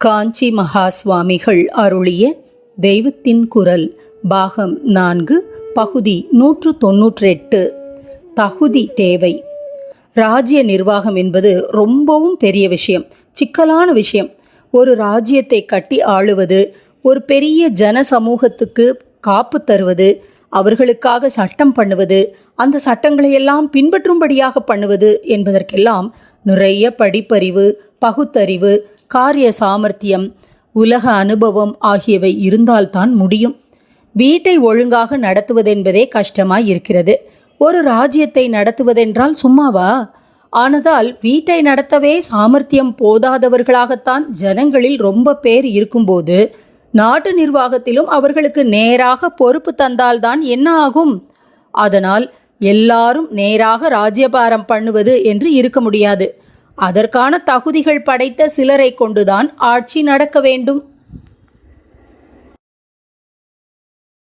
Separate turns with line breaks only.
காஞ்சி மகா சுவாமிகள் அருளிய தெய்வத்தின் குரல் பாகம் நான்கு பகுதி நூற்று தொன்னூற்றெட்டு. தகுதி தேவை. ராஜ்ய நிர்வாகம் என்பது ரொம்பவும் பெரிய விஷயம் சிக்கலான விஷயம். ஒரு ராஜ்யத்தை கட்டி ஆளுவது ஒரு பெரிய ஜன சமூகத்துக்கு காப்பு தருவது அவர்களுக்காக சட்டம் பண்ணுவது அந்த சட்டங்களை எல்லாம் பின்பற்றும்படியாக பண்ணுவது என்பதற்கெல்லாம் நிறைய படிப்பறிவு பகுத்தறிவு காரிய சாமர்த்தியம் உலக அனுபவம் ஆகியவை இருந்தால்தான் முடியும். வீட்டை ஒழுங்காக நடத்துவதென்பதே கஷ்டமாய் இருக்கிறது ஒரு ராஜ்யத்தை நடத்துவதென்றால் சும்மாவா? ஆனதால் வீட்டை நடத்தவே சாமர்த்தியம் போதாதவர்களாகத்தான் ஜனங்களில் ரொம்ப பேர் இருக்கும்போது நாட்டு நிர்வாகத்திலும் அவர்களுக்கு நேராக பொறுப்பு தந்தால்தான் என்ன ஆகும்? அதனால் எல்லாரும் நேராக ராஜ்யபாரம் பண்ணுவது என்று இருக்க முடியாது. அதற்கான தகுதிகள் படைத்த சிலரை கொண்டுதான் ஆட்சி நடக்க வேண்டும்